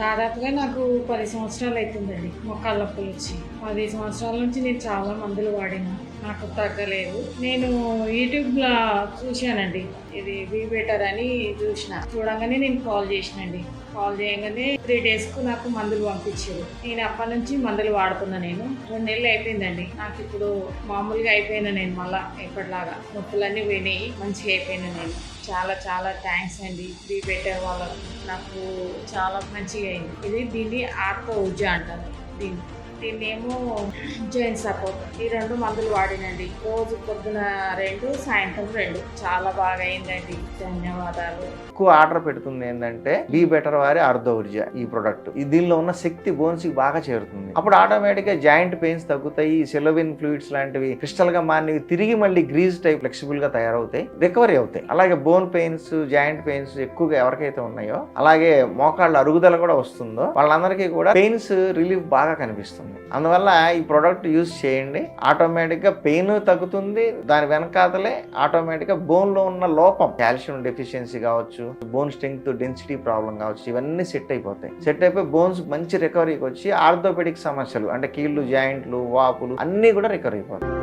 దాదాపుగా నాకు పది సంవత్సరాలు అవుతుందండి మొక్కల నొప్పులు వచ్చి పది సంవత్సరాల నుంచి నేను చాలా మందులు వాడినా. నాకు తగ్గలేదు. నేను యూట్యూబ్లో చూశానండి. ఇది బీ బెటర్ అని చూసిన. చూడంగానే నేను కాల్ చేసినండి. కాల్ చేయగానే త్రీ డేస్కు నాకు మందులు పంపించారు. నేను అప్పటి నుంచి మందులు వాడుతున్నా నేను. రెండు నెలలు అయిపోయిందండి. నాకు ఇప్పుడు మామూలుగా అయిపోయినా నేను మళ్ళీ ఎప్పటిలాగా నొప్పులన్నీ పోయినాయి. మంచిగా అయిపోయినా నేను. చాలా చాలా థ్యాంక్స్ అండి. ఫ్రీ పెట్టారు వాళ్ళకు నాకు చాలా మంచిగా అయింది. ఇది దీన్ని ఆర్కో ఉజ్జా అంటారు. దీన్ని. దీన్ని ఏమో సపోర్ట్ ఈ రెండు మందులు వాడినండి. రోజు పొద్దున రెండు సాయంత్రం రెండు. చాలా బాగా అయిందండి. ధన్యవాదాలు. ఎక్కువ ఆర్డర్ పెడుతుంది ఏంటంటే బీ బెటర్ వారి అర్ధ ఊర్జ ఈ ప్రొడక్ట్ దీనిలో ఉన్న శక్తి బోన్స్కి బాగా చేరుతుంది. అప్పుడు ఆటోమేటిక్గా జాయింట్ పెయిన్స్ తగ్గుతాయి సెలోవిన్ ఫ్లూయిడ్స్ లాంటివి క్రిస్టల్గా మారినవి తిరిగి మళ్ళీ గ్రీజ్ టైప్ ఫ్లెక్సిబుల్గా తయారవుతాయి రికవరీ అవుతాయి. అలాగే బోన్ పెయిన్స్ జాయింట్ పెయిన్స్ ఎక్కువగా ఎవరికైతే ఉన్నాయో అలాగే మోకాళ్ళ అరుగుదల కూడా వస్తుందో వాళ్ళందరికీ కూడా పెయిన్స్ రిలీఫ్ బాగా కనిపిస్తుంది. అందువల్ల ఈ ప్రోడక్ట్ యూస్ చేయండి. ఆటోమేటిక్గా పెయిన్ తగ్గుతుంది. దాని వెనకాతలే ఆటోమేటిక్గా బోన్లో ఉన్న లోపం కాల్షియం డెఫిషియన్సీ కావచ్చు బోన్ స్ట్రెంగ్త్ డెన్సిటీ ప్రాబ్లం కావచ్చు ఇవన్నీ సెట్ అయిపోతాయి. సెట్ అయిపోయి బోన్స్ మంచి రికవరీకి వచ్చి ఆర్థోపెడిక్ సమస్యలు అంటే కీళ్ళు జాయింట్లు వాపులు అన్నీ కూడా రికవర్ అయిపోతాయి.